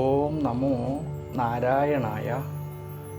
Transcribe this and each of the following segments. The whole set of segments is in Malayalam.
ഓം നമോ നാരായണായ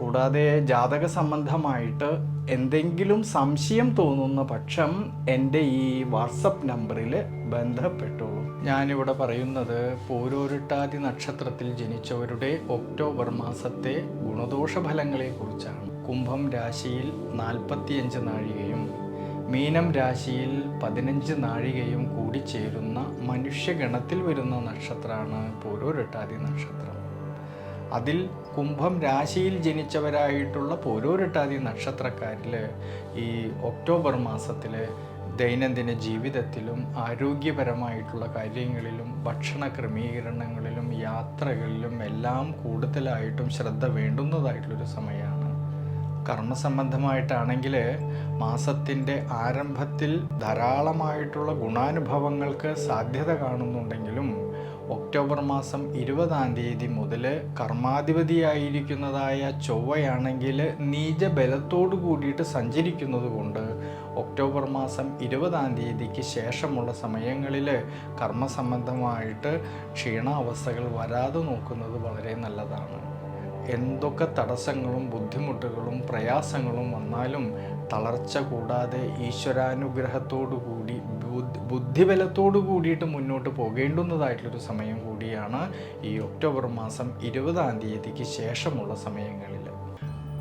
കൂടാതെ ജാതക സംബന്ധമായിട്ട് എന്തെങ്കിലും സംശയം തോന്നുന്ന പക്ഷം എന്റെ ഈ വാട്സപ്പ് നമ്പറിൽ ബന്ധപ്പെട്ടോളൂ. ഞാനിവിടെ പറയുന്നത് പോരോരുട്ടാതി നക്ഷത്രത്തിൽ ജനിച്ചവരുടെ ഒക്ടോബർ മാസത്തെ ഗുണദോഷ ഫലങ്ങളെക്കുറിച്ചാണ് കുംഭം രാശിയിൽ നാൽപ്പത്തിയഞ്ച് നാഴികയും മീനം രാശിയിൽ പതിനഞ്ച് നാഴികയും കൂടിച്ചേരുന്ന മനുഷ്യഗണത്തിൽ വരുന്ന നക്ഷത്രമാണ് പോരോരുട്ടാതി നക്ഷത്രം. അതിൽ കുംഭം രാശിയിൽ ജനിച്ചവരായിട്ടുള്ള പോരോരട്ടാതി നക്ഷത്രക്കാരിൽ ഈ ഒക്ടോബർ മാസത്തിൽ ദൈനംദിന ജീവിതത്തിലും ആരോഗ്യപരമായിട്ടുള്ള കാര്യങ്ങളിലും ഭക്ഷണ ക്രമീകരണങ്ങളിലും യാത്രകളിലും എല്ലാം കൂടുതലായിട്ടും ശ്രദ്ധ വേണ്ടുന്നതായിട്ടുള്ളൊരു സമയമാണ്. കർമ്മസംബന്ധമായിട്ടാണെങ്കിൽ മാസത്തിന്റെ ആരംഭത്തിൽ ധാരാളമായിട്ടുള്ള ഗുണാനുഭവങ്ങൾക്ക് സാധ്യത കാണുന്നുണ്ടെങ്കിലും ഒക്ടോബർ മാസം ഇരുപതാം തീയതി മുതൽ കർമാധിപതിയായിരിക്കുന്നതായ ചൊവ്വയാണെങ്കിൽ നീച ബലത്തോടു കൂടിയിട്ട് സഞ്ചരിക്കുന്നത് കൊണ്ട് ഒക്ടോബർ മാസം ഇരുപതാം തീയതിക്ക് ശേഷമുള്ള സമയങ്ങളിൽ കർമ്മസംബന്ധമായിട്ട് ക്ഷീണാവസ്ഥകൾ വരാതെ നോക്കുന്നത് വളരെ നല്ലതാണ്. എന്തൊക്കെ തടസ്സങ്ങളും ബുദ്ധിമുട്ടുകളും പ്രയാസങ്ങളും വന്നാലും തളർച്ച കൂടാതെ ഈശ്വരാനുഗ്രഹത്തോടു കൂടി ബുദ്ധി ബുദ്ധിബലത്തോടു കൂടിയിട്ട് മുന്നോട്ട് പോകേണ്ടുന്നതായിട്ടുള്ളൊരു സമയം കൂടിയാണ് ഈ ഒക്ടോബർ മാസം ഇരുപതാം തീയതിക്ക് ശേഷമുള്ള സമയങ്ങളിൽ.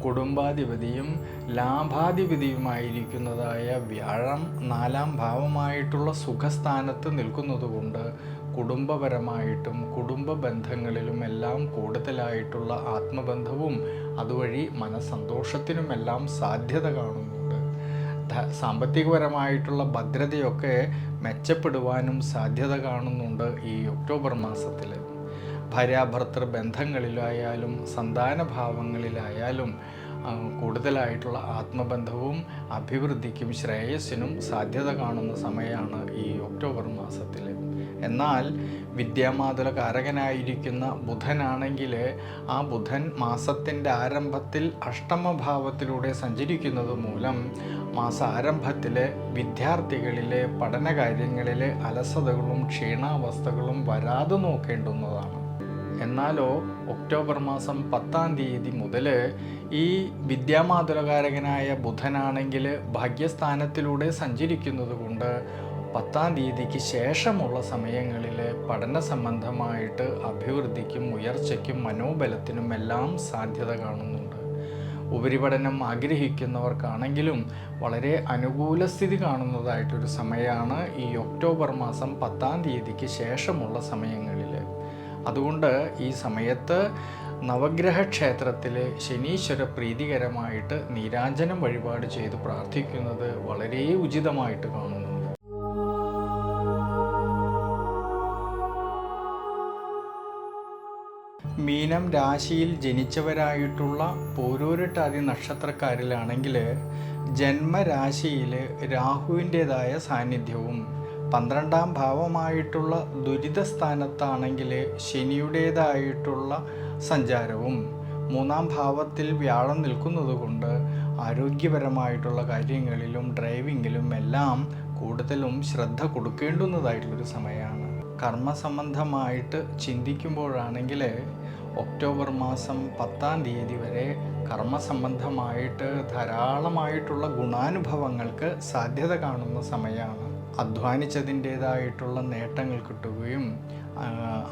കുടുംബാധിപതിയും ലാഭാധിപതിയുമായിരിക്കുന്നതായ വ്യാഴം നാലാം ഭാവമായിട്ടുള്ള സുഖസ്ഥാനത്ത് നിൽക്കുന്നതുകൊണ്ട് കുടുംബപരമായിട്ടും കുടുംബ ബന്ധങ്ങളിലും എല്ലാം കൂടുതലായിട്ടുള്ള ആത്മബന്ധവും അതുവഴി മനസന്തോഷത്തിനുമെല്ലാം സാധ്യത കാണുന്നുണ്ട് ധ- സാമ്പത്തികപരമായിട്ടുള്ള ഭദ്രതയൊക്കെ മെച്ചപ്പെടുവാനും സാധ്യത കാണുന്നുണ്ട് ഈ ഒക്ടോബർ മാസത്തിൽ ഭാര്യാഭർത്തൃ ബന്ധങ്ങളിലായാലും സന്താനഭാവങ്ങളിലായാലും കൂടുതലായിട്ടുള്ള ആത്മബന്ധവും അഭിവൃദ്ധിക്കും ശ്രേയസ്സിനും സാധ്യത കാണുന്ന സമയമാണ് ഈ ഒക്ടോബർ മാസത്തിൽ എന്നാൽ വിദ്യാമാതുല കാരകനായിരിക്കുന്ന ബുധനാണെങ്കിൽ ആ ബുധൻ മാസത്തിന്റെ ആരംഭത്തിൽ അഷ്ടമഭാവത്തിലൂടെ സഞ്ചരിക്കുന്നത് മൂലം മാസാരംഭത്തിൽ വിദ്യാർത്ഥികളിലെ പഠനകാര്യങ്ങളിലെ അലസതകളും ക്ഷീണാവസ്ഥകളും വരാതെ നോക്കേണ്ടുന്നതാണ്. എന്നാലോ ഒക്ടോബർ മാസം പത്താം തീയതി മുതൽ ഈ വിദ്യാമാതുലകാരകനായ ബുധനാണെങ്കിൽ ഭാഗ്യസ്ഥാനത്തിലൂടെ സഞ്ചരിക്കുന്നത് കൊണ്ട് പത്താം തീയതിക്ക് ശേഷമുള്ള സമയങ്ങളിൽ പഠന സംബന്ധമായിട്ട് അഭിവൃദ്ധിക്കും ഉയർച്ചയ്ക്കും മനോബലത്തിനും എല്ലാം സാധ്യത കാണുന്നുണ്ട്. ഉപരിപഠനം ആഗ്രഹിക്കുന്നവർക്കാണെങ്കിലും വളരെ അനുകൂല സ്ഥിതി കാണുന്നതായിട്ടൊരു സമയമാണ് ഈ ഒക്ടോബർ മാസം പത്താം തീയതിക്ക് ശേഷമുള്ള സമയങ്ങളിൽ അതുകൊണ്ട് ഈ സമയത്ത് നവഗ്രഹ ക്ഷേത്രത്തിൽ ശനീശ്വര പ്രീതികരമായിട്ട് നീരാഞ്ജനം വഴിപാട് ചെയ്ത് പ്രാർത്ഥിക്കുന്നത് വളരെ ഉചിതമായിട്ട് കാണുന്നുണ്ട്. മീനം രാശിയിൽ ജനിച്ചവരായിട്ടുള്ള പോരൂരട്ടാതി നക്ഷത്രക്കാരിലാണെങ്കിൽ ജന്മരാശിയിൽ രാഹുവിന്റെതായ സാന്നിധ്യവും പന്ത്രണ്ടാം ഭാവമായിട്ടുള്ള ദുരിത സ്ഥാനത്താണെങ്കിൽ ശനിയുടേതായിട്ടുള്ള സഞ്ചാരവും മൂന്നാം ഭാവത്തിൽ വ്യാഴം നിൽക്കുന്നതുകൊണ്ട് ആരോഗ്യപരമായിട്ടുള്ള കാര്യങ്ങളിലും ഡ്രൈവിങ്ങിലും എല്ലാം കൂടുതലും ശ്രദ്ധ കൊടുക്കേണ്ടുന്നതായിട്ടുള്ളൊരു സമയമാണ്. കർമ്മസംബന്ധമായിട്ട് ചിന്തിക്കുമ്പോഴാണെങ്കിൽ ഒക്ടോബർ മാസം പത്താം തീയതി വരെ കർമ്മസംബന്ധമായിട്ട് ധാരാളമായിട്ടുള്ള ഗുണാനുഭവങ്ങൾക്ക് സാധ്യത കാണുന്ന സമയമാണ്. അധ്വാനിച്ചതിന്റേതായിട്ടുള്ള നേട്ടങ്ങൾ കിട്ടുകയും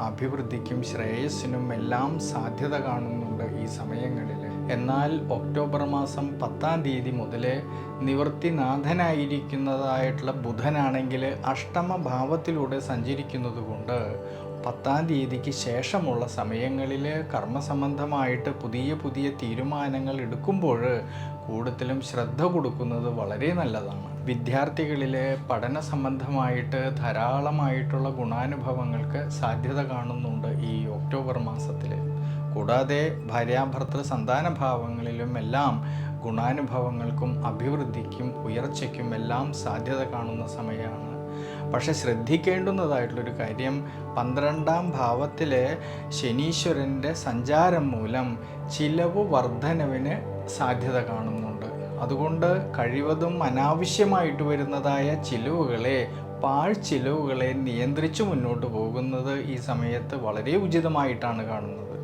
അഭിവൃദ്ധിക്കും ശ്രേയസ്സിനും എല്ലാം സാധ്യത കാണുന്നുണ്ട് ഈ സമയങ്ങളിൽ എന്നാൽ ഒക്ടോബർ മാസം പത്താം തീയതി മുതൽ നിവൃത്തിനാഥനായിരിക്കുന്നതായിട്ടുള്ള ബുധനാണെങ്കിൽ അഷ്ടമ ഭാവത്തിലൂടെ സഞ്ചരിക്കുന്നത് കൊണ്ട് പത്താം തീയതിക്ക് ശേഷമുള്ള സമയങ്ങളിൽ കർമ്മസംബന്ധമായിട്ട് പുതിയ പുതിയ തീരുമാനങ്ങൾ എടുക്കുമ്പോൾ കൂടുതലും ശ്രദ്ധ കൊടുക്കുന്നത് വളരെ നല്ലതാണ്. വിദ്യാർത്ഥികളിലെ പഠന സംബന്ധമായിട്ട് ധാരാളമായിട്ടുള്ള ഗുണാനുഭവങ്ങൾക്ക് സാധ്യത കാണുന്നുണ്ട് ഈ ഒക്ടോബർ മാസത്തിൽ കൂടാതെ ഭാര്യാഭർത്തൃ സന്താന ഭാവങ്ങളിലും എല്ലാം ഗുണാനുഭവങ്ങൾക്കും അഭിവൃദ്ധിക്കും ഉയർച്ചയ്ക്കും എല്ലാം സാധ്യത കാണുന്ന സമയമാണ്. പക്ഷെ ശ്രദ്ധിക്കേണ്ടുന്നതായിട്ടുള്ളൊരു കാര്യം പന്ത്രണ്ടാം ഭാവത്തിലെ ശനീശ്വരന്റെ സഞ്ചാരം മൂലം ചിലവ് വർധനവിന് സാധ്യത കാണുന്നുണ്ട്. അതുകൊണ്ട് കഴിവതും അനാവശ്യമായിട്ട് വരുന്നതായ ചിലവുകളെ പാഴ്ചിലവുകളെ നിയന്ത്രിച്ചു മുന്നോട്ട് പോകുന്നത് ഈ സമയത്ത് വളരെ ഉചിതമായിട്ടാണ് കാണുന്നത്.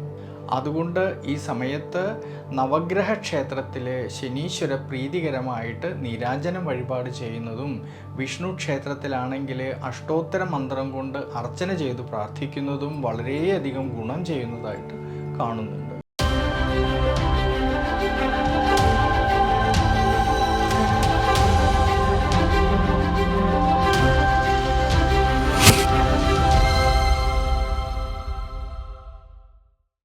അതുകൊണ്ട് ഈ സമയത്ത് നവഗ്രഹ ക്ഷേത്രത്തിൽ ശനീശ്വര പ്രീതികരമായിട്ട് നീരാജനം വഴിപാട് ചെയ്യുന്നതും വിഷ്ണു ക്ഷേത്രത്തിലാണെങ്കിൽ അഷ്ടോത്തര മന്ത്രം കൊണ്ട് അർച്ചന ചെയ്ത് പ്രാർത്ഥിക്കുന്നതും വളരെയധികം ഗുണം ചെയ്യുന്നതായിട്ട് കാണുന്നു.